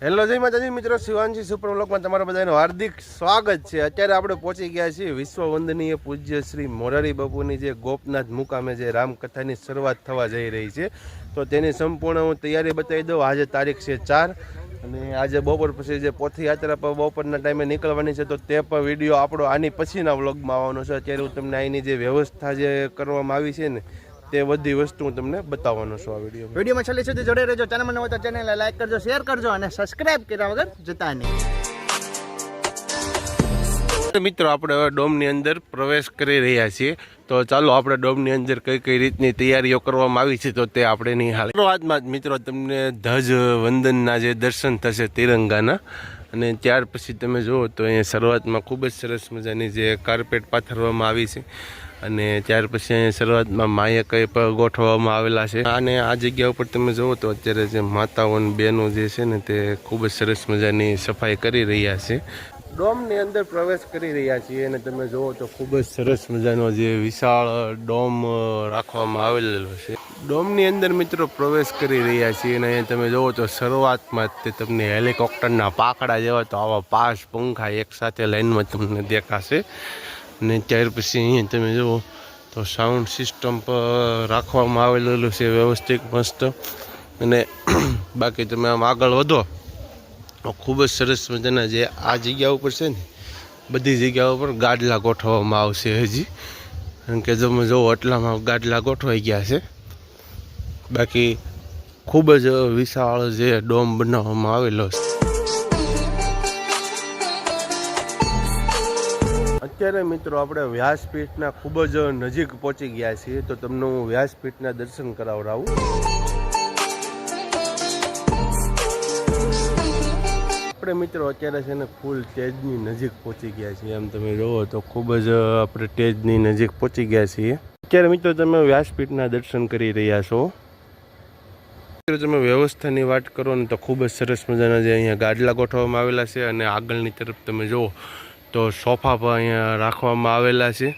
Hello, જય માતાજી મિત્રો, શિવાનજી સુપર બ્લોકમાં તમારા બધાનું હાર્દિક સ્વાગત છે. અત્યારે આપણે પહોંચી ગયા છીએ વિશ્વ વંદનીય પૂજ્ય શ્રી મોરારી બાપુની જે ગોપનાથ મુકામે જે રામકથાની શરૂઆત થવા જઈ રહી છે. તો તેની સંપૂર્ણ હું તૈયારી બતાવી દઉં. આજે તારીખ છે ચાર અને આજે બપોર પછી જે પોથીયાત્રા પર બપોરના ટાઈમે નીકળવાની છે, તો તે પણ વીડિયો આપણો આની પછીના વ્લોગમાં આવવાનો છે. અત્યારે હું તમને અહીંની જે વ્યવસ્થા જે કરવામાં આવી છે ને તે બધી વસ્તુ હું તમને બતાવવાનો છું આ વીડિયો વિડીયોમાં છેલ્લે સુધી જોડે રહેજો. ચેનલ મને હોય તો ચેનલને લાઈક કરજો શેર કરજો અને સબસ્ક્રાઇબ કર્યા વગર જતા નહીં. મિત્રો આપણે હવે ડોમની અંદર પ્રવેશ કરી રહ્યા છીએ. તો ચાલો આપણે ડોમની અંદર કઈ કઈ રીતની તૈયારીઓ કરવામાં આવી છે તો તે આપણે નિહાળ શરૂઆતમાં જ મિત્રો તમને ધજ વંદનના જે દર્શન થશે તિરંગાના અને ત્યાર પછી તમે જુઓ તો અહીંયા શરૂઆતમાં ખૂબ જ સરસ મજાની જે કાર્પેટ પાથરવામાં આવી છે. અને ત્યાર પછી અહીંયા શરૂઆતમાં માયકાઈ કઈ પણ ગોઠવવામાં આવેલા છે. અને આ જગ્યા ઉપર તમે જુઓ તો અત્યારે જે માતાઓ અને બહેનો જે છે ને તે ખૂબ જ સરસ મજાની સફાઈ કરી રહ્યા છે. ડોમની અંદર પ્રવેશ કરી રહ્યા છીએ અને તમે જુઓ તો ખૂબ જ સરસ મજાનો જે વિશાળ ડોમ રાખવામાં આવેલો છે. ડોમની અંદર મિત્રો પ્રવેશ કરી રહ્યા છીએ અને તમે જુઓ તો શરૂઆતમાં જ તે તમને હેલિકોપ્ટરના પાકડા જેવા તો આવા પાંચ પંખા એકસાથે લાઈનમાં તમને દેખાશે. અને ત્યાર પછી અહીંયા તમે જુઓ તો સાઉન્ડ સિસ્ટમ પર રાખવામાં આવેલું છે, વ્યવસ્થિત, મસ્ત. અને બાકી તમે આમ આગળ વધો, તો ખૂબ જ સરસ મજાના જે આ જગ્યા ઉપર છે ને, બધી જગ્યા ઉપર ગાડલા ગોઠવવામાં આવશે હજી. કારણ કે તમે જુઓ એટલામાં ગાડલા ગોઠવાઈ ગયા છે. બાકી ખૂબ જ વિશાળ જે ડોમ બનાવવામાં આવેલો છે. અત્યારે મિત્રો આપણે વ્યાસપીઠના ખૂબ જ નજીક પહોંચી ગયા છીએ, તો તમને હું વ્યાસપીઠના દર્શન કરાવડાવું. આપણે મિત્રો અત્યારે છે ને ફૂલ તેજની નજીક પહોંચી ગયા છીએ, એમ તમે જુઓ તો ખૂબ જ આપણે તેજની નજીક પહોંચી ગયા છીએ. અત્યારે મિત્રો તમે વ્યાસપીઠના દર્શન કરી રહ્યા છો. મિત્રો તમે વ્યવસ્થાની વાત કરો ને તો ખૂબ જ સરસ મજાના જે અહીંયા ગાડલા ગોઠવવામાં આવેલા છે અને આગળની તરફ તમે જુઓ તો સોફા પણ અહીંયા રાખવામાં આવેલા છે.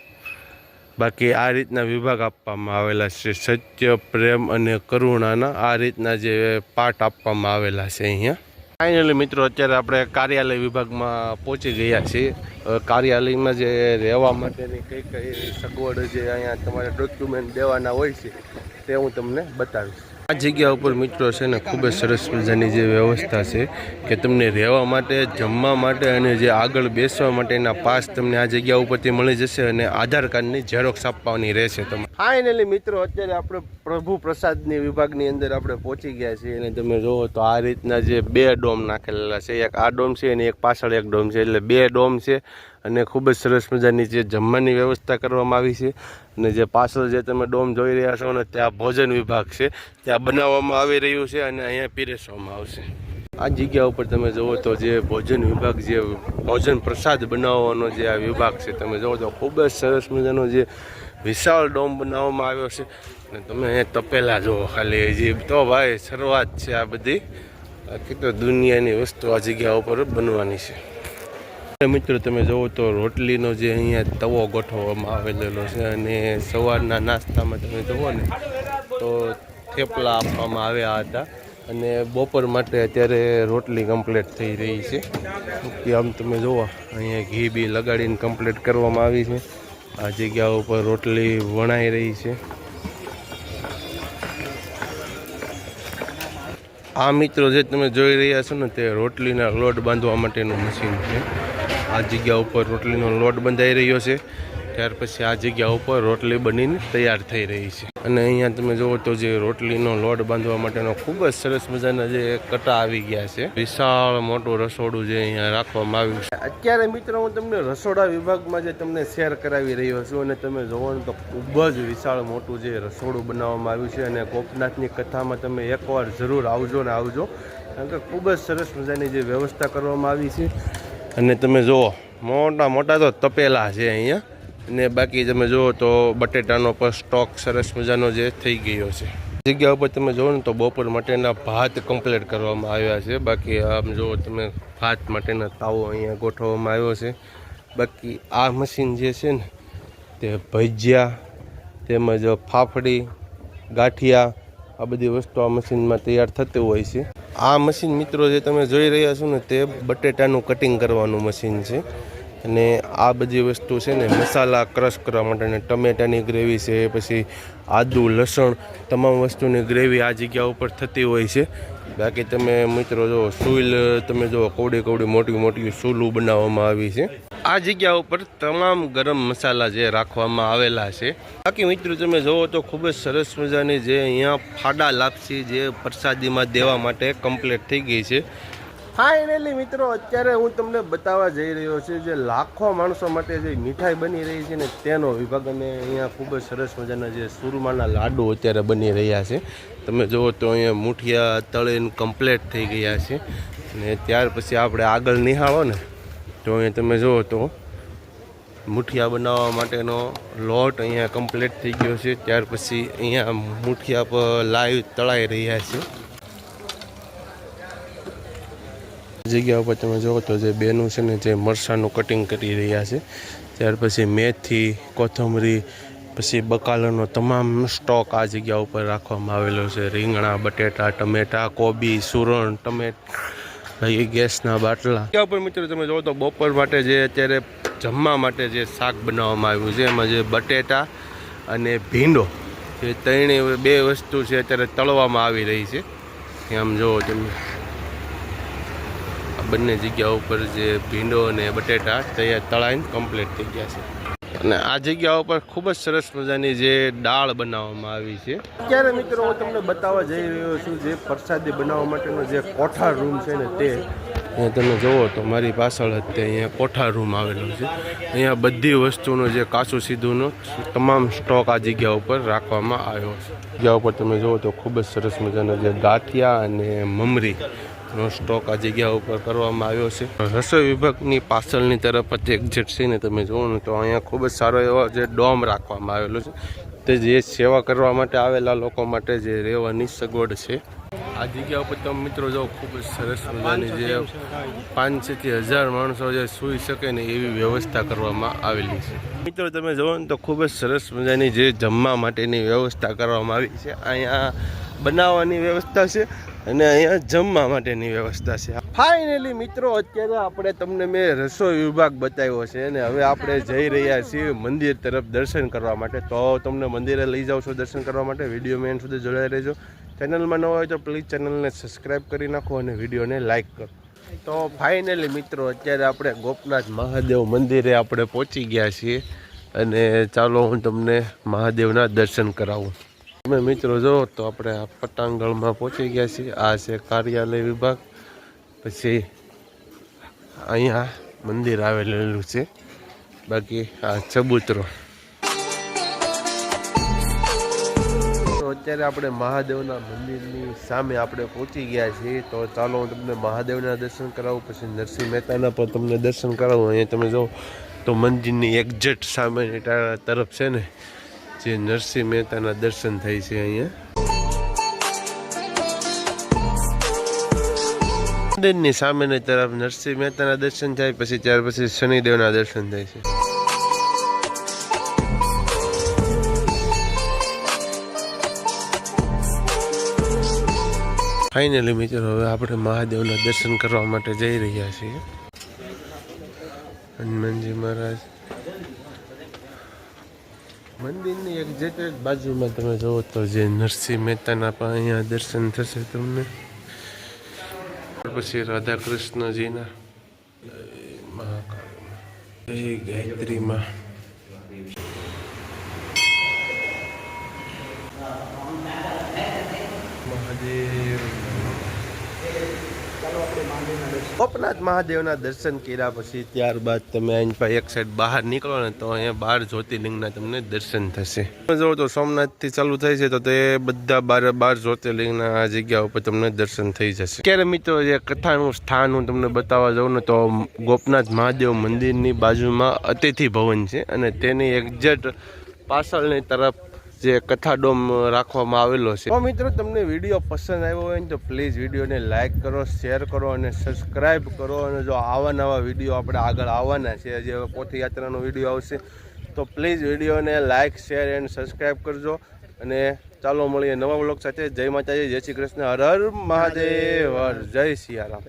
બાકી આ રીતના વિભાગ આપવામાં આવેલા છે. સત્ય, પ્રેમ અને કરુણાના આ રીતના જે પાઠ આપવામાં આવેલા છે અહીંયા. ફાઇનલી મિત્રો, અત્યારે આપણે કાર્યાલય વિભાગમાં પહોંચી ગયા છીએ. કાર્યાલયમાં જે રહેવા માટેની કઈ કઈ સગવડ જે અહીંયા તમારે ડોક્યુમેન્ટ દેવાના હોય છે, તે હું તમને બતાવીશ. આ જગ્યા ઉપર મિત્રો છે ને ખૂબ જ સરસ મજાની જે વ્યવસ્થા છે કે તમને રહેવા માટે, જમવા માટે અને જે આગળ બેસવા માટેના પાસ તમને આ જગ્યા ઉપરથી મળી જશે અને આધાર કાર્ડની ઝેરોક્ષ આપવાની રહેશે તમે ફાઇનલી મિત્રો, અત્યારે આપણે પ્રભુ પ્રસાદની વિભાગની અંદર આપણે પહોંચી ગયા છીએ અને તમે જુઓ તો આ રીતના જે બે ડોમ નાખેલા છે. એક આ ડોમ છે અને એક પાછળ એક ડોમ છે. એટલે બે ડોમ છે. અને ખૂબ જ સરસ મજાની જે જમવાની વ્યવસ્થા કરવામાં આવી છે. અને જે પાછળ જે તમે ડોમ જોઈ રહ્યા છો ને, ત્યાં ભોજન વિભાગ છે. ત્યાં બનાવવામાં આવી રહ્યું છે અને અહીંયા પીરસવામાં આવશે. આ જગ્યા ઉપર તમે જુઓ તો જે ભોજન વિભાગ જે ભોજન પ્રસાદ બનાવવાનો જે આ વિભાગ છે, તમે જુઓ તો ખૂબ જ સરસ મજાનો જે વિશાળ ડોમ બનાવવામાં આવ્યો છે. અને તમે અહીંયા તપેલા જુઓ ખાલી જે તો ભાઈ, શરૂઆત છે આ બધી. આખી તો દુનિયાની વસ્તુ આ જગ્યા ઉપર બનવાની છે. મિત્રો, તમે જુઓ તો રોટલીનો જે અહીંયા તવો ગોઠવવામાં આવેલો છે અને સવારના નાસ્તામાં તમે જુઓ ને, તો થેપલા આપવામાં આવ્યા હતા અને બપોર માટે અત્યારે રોટલી કમ્પ્લીટ થઈ રહી છે. કે આમ તમે જુઓ, અહીંયા ઘી બી લગાડીને કમ્પ્લીટ કરવામાં આવી છે. આ જગ્યા ઉપર રોટલી વણાઈ રહી છે. આ મિત્રો જે તમે જોઈ રહ્યા છો ને, તે રોટલીના લોટ બાંધવા માટેનું મશીન છે. આ જગ્યા ઉપર રોટલીનો લોટ બંધાઈ રહ્યો છે. ત્યાર પછી આ જગ્યા ઉપર રોટલી બનીને તૈયાર થઈ રહી છે. અને અહીંયા તમે જુઓ તો જે રોટલીનો લોટ બાંધવા માટેનો ખૂબ જ સરસ મજાના જે કટા આવી ગયા છે. વિશાળ મોટું રસોડું જે અહીંયા રાખવામાં આવ્યું છે. અત્યારે મિત્રો હું તમને રસોડા વિભાગમાં જે તમને શેર કરાવી રહ્યો છું અને તમે જોવો તો ખૂબ જ વિશાળ મોટું જે રસોડું બનાવવામાં આવ્યું છે અને ગોપનાથની કથામાં તમે એકવાર જરૂર આવજો ને આવજો. કારણ કે ખૂબ જ સરસ મજાની જે વ્યવસ્થા કરવામાં આવી છે. અને તમે જુઓ, મોટા મોટા તો તપેલા છે અહીંયા. અને બાકી તમે જુઓ તો બટેટાનો પણ સ્ટોક સરસ મજાનો જે થઈ ગયો છે. જગ્યા ઉપર તમે જુઓ ને તો બપોર માટેના ભાત કમ્પ્લીટ કરવામાં આવ્યા છે. બાકી આમ જુઓ તમે, ભાત માટેના તાવો અહીંયા ગોઠવવામાં આવ્યો છે. બાકી આ મશીન જે છે ને, તે ભજીયા, તેમજ ફાફડી, ગાંઠિયા, આ બધી વસ્તુ આ મશીનમાં તૈયાર થતી હોય છે. આ મશીન મિત્રો જે તમે જોઈ રહ્યા છો ને, તે બટેટાનું કટિંગ કરવાનું મશીન છે. અને આ બધી વસ્તુ છે ને, મસાલા ક્રશ કરવા માટે અને ટમેટાની ગ્રેવી છે, પછી આદુ, લસણ, તમામ વસ્તુની ગ્રેવી આ જગ્યા ઉપર થતી હોય છે. બાકી તમે મિત્રો જો, સુઈલ, તમે જો કવડી કવડી મોટી મોટી સૂલું બનાવવામાં આવી છે. આ જગ્યા ઉપર તમામ ગરમ મસાલા જે રાખવામાં આવેલા છે. બાકી મિત્રો, તમે જુઓ તો ખૂબ જ સરસ મજાની જે અહીંયા ફાડા લાપસી જે પ્રસાદીમાં દેવા માટે કમ્પ્લીટ થઈ ગઈ છે. ફાઇનલી મિત્રો, અત્યારે હું તમને બતાવવા જઈ રહ્યો છું જે લાખો માણસો માટે જે મીઠાઈ બની રહી છે ને તેનો વિભાગ અને અહીંયા ખૂબ જ સરસ મજાના જે સુરમાના લાડુ અત્યારે બની રહ્યા છે. તમે જુઓ તો અહીંયા મુઠિયા તળીને કમ્પ્લીટ થઈ ગયા છે. ને ત્યાર પછી આપણે આગળ નિહાળો ને. તો અહીંયા તમે જુઓ તો મુઠિયા બનાવવા માટેનો લોટ અહીંયા કમ્પ્લીટ થઈ ગયો છે. ત્યાર પછી અહીંયા મુઠિયા પર લાઈવ તળાઈ રહ્યા છે. જગ્યા ઉપર તમે જુઓ તો જે બેનું છે ને જે મરસાનું કટિંગ કરી રહ્યા છે. ત્યાર પછી મેથી, કોથમરી, પછી બકાલાનો તમામ સ્ટોક આ જગ્યા ઉપર રાખવામાં આવેલો છે. રીંગણા, બટેટા, ટમેટા, કોબી, સુરણ ટમેટ ભાઈ ગેસના બાટલા. ઉપર મિત્રો તમે જુઓ તો બપોર માટે જે અત્યારે જમવા માટે જે શાક બનાવવામાં આવ્યું છે, એમાં જે બટેટા અને ભીંડો, એ ત્રણેય બે વસ્તુ છે અત્યારે તળવામાં આવી રહી છે. આમ જુઓ તમે. બંને જગ્યા ઉપર જે ભીંડો અને બટેટા તૈયાર, તળાઈને કમ્પ્લીટ થઈ ગયા છે. અને આ જગ્યા ઉપર ખૂબ જ સરસ મજાની જે દાળ બનાવવામાં આવી છે. અત્યારે મિત્રો હું તમને બતાવવા જઈ રહ્યો છું જે પ્રસાદી બનાવવા માટેનો જે કોઠાર રૂમ છે ને તે. અહીંયા તમે જુઓ તો મારી પાછળ જ તે અહીંયા કોઠાર રૂમ આવેલો છે. અહીંયા બધી વસ્તુનો જે કાચું સીધુંનો તમામ સ્ટોક આ જગ્યા ઉપર રાખવામાં આવ્યો છે. જગ્યા ઉપર તમે જુઓ તો ખૂબ જ સરસ મજાના જે ગાંઠિયા અને મમરી નો સ્ટોક આ જગ્યા ઉપર કરવામાં આવ્યો છે. રસોઈ વિભાગની પાછળની તરફ જ એક્ઝેટ છે ને તમે જુઓ ને તો અહીંયા ખૂબ જ સારો એવો જે ડોમ રાખવામાં આવેલો છે. તે જે સેવા કરવા માટે આવેલા લોકો માટે જે રહેવાની સગવડ છે. આ જગ્યા ઉપર તમે મિત્રો જો ખૂબ જ સરસ મજાની જે પાંચસોથી હજાર માણસો જે સૂઈ શકે ને એવી વ્યવસ્થા કરવામાં આવેલી છે. મિત્રો તમે જુઓ ને તો ખૂબ જ સરસ મજાની જે જમવા માટેની વ્યવસ્થા કરવામાં આવી છે. અહીંયા બનાવવાની વ્યવસ્થા છે. અને અહીંયા જમવા માટેની વ્યવસ્થા છે. ફાઇનલી મિત્રો, અત્યારે આપણે તમને મેં રસોઈ વિભાગ બતાવ્યો છે અને હવે આપણે જઈ રહ્યા છીએ મંદિર તરફ દર્શન કરવા માટે. તો તમને મંદિરે લઈ જાઉં છું દર્શન કરવા માટે. વીડિયો મેન સુધી જોડાઈ રહેજો. ચેનલમાં ન હોય તો પ્લીઝ ચેનલને સબસ્ક્રાઈબ કરી નાખો અને વિડીયોને લાઈક કરો. તો ફાઇનલી મિત્રો, અત્યારે આપણે ગોપનાથ મહાદેવ મંદિરે આપણે પહોંચી ગયા છીએ. અને ચાલો હું તમને મહાદેવના દર્શન કરાવું. તમે મિત્રો જો, તો આપણે આ પહોંચી ગયા છીએ. આ છે કાર્યાલય વિભાગ. પછી અહીંયા મંદિર આવેલું છે. બાકી આ ચબૂતરો. અત્યારે આપણે મહાદેવના મંદિરની સામે આપણે પહોંચી ગયા છીએ. તો ચાલો હું તમને મહાદેવના દર્શન કરાવું, પછી નરસિંહ મહેતાના પણ તમને દર્શન કરાવું. અહીંયા તમે જો, તો મંદિરની એક્ઝેક્ટ સામેની તરફ છે ને જે નરસિંહ મહેતાના દર્શન થાય છે અહીંયા. મંદિરની સામેની તરફ નરસિંહ મહેતાના દર્શન થાય, પછી ત્યાર પછી શનિદેવના દર્શન થાય છે. ફાઇનલી મિત્રો, હવે આપણે મહાદેવના દર્શન કરવા માટે જઈ રહ્યા છીએ. હનુમાનજી મહારાજ. મંદિરની એક્ઝેક્ટ જ બાજુમાં તમે જુઓ તો જે નરસિંહ મહેતાના પણ અહીંયા દર્શન થશે તમને. પછી રાધાકૃષ્ણજીના મહાકાળ ગાયત્રીમાં. મહાદેવ. ગોપનાથ મહાદેવના દર્શન કર્યા પછી ત્યારબાદ તમે અહીં પાસે એક સાઈડ બહાર નીકળો ને તો અહીંયા બાર જ્યોતિર્લિંગના તમને દર્શન થશે. જો તો સોમનાથથી ચાલુ થાય છે તો તે બધા બાર બાર જ્યોતિર્લિંગના આ જગ્યા ઉપર તમને દર્શન થઈ જશે. ક્યારે મિત્રો, જે કથાનું સ્થાન હું તમને બતાવવા જાઉં ને તો ગોપનાથ મહાદેવ મંદિરની બાજુમાં અતિથિ ભવન છે અને તેની એક્ઝેક્ટ પાછળની તરફ જે કથાડોમ રાખવામાં આવેલો છે. તો મિત્રો તમને વીડિયો પસંદ આવ્યો હોય ને તો પ્લીઝ વિડીયોને લાઇક કરો શેર કરો અને સબસ્ક્રાઈબ કરો. અને જો આવા નવા વીડિયો આપણે આગળ આવવાના છે હજી હવે પોથયાત્રાનો વીડિયો આવશે તો પ્લીઝ વિડીયોને લાઇક શેર એન્ડ સબસ્ક્રાઈબ કરજો. અને ચાલો મળીએ નવા બ્લોગ સાથે. જય માતાજી જય શ્રી કૃષ્ણ. હર હર મહાદેવ. હર જય સિયારામ.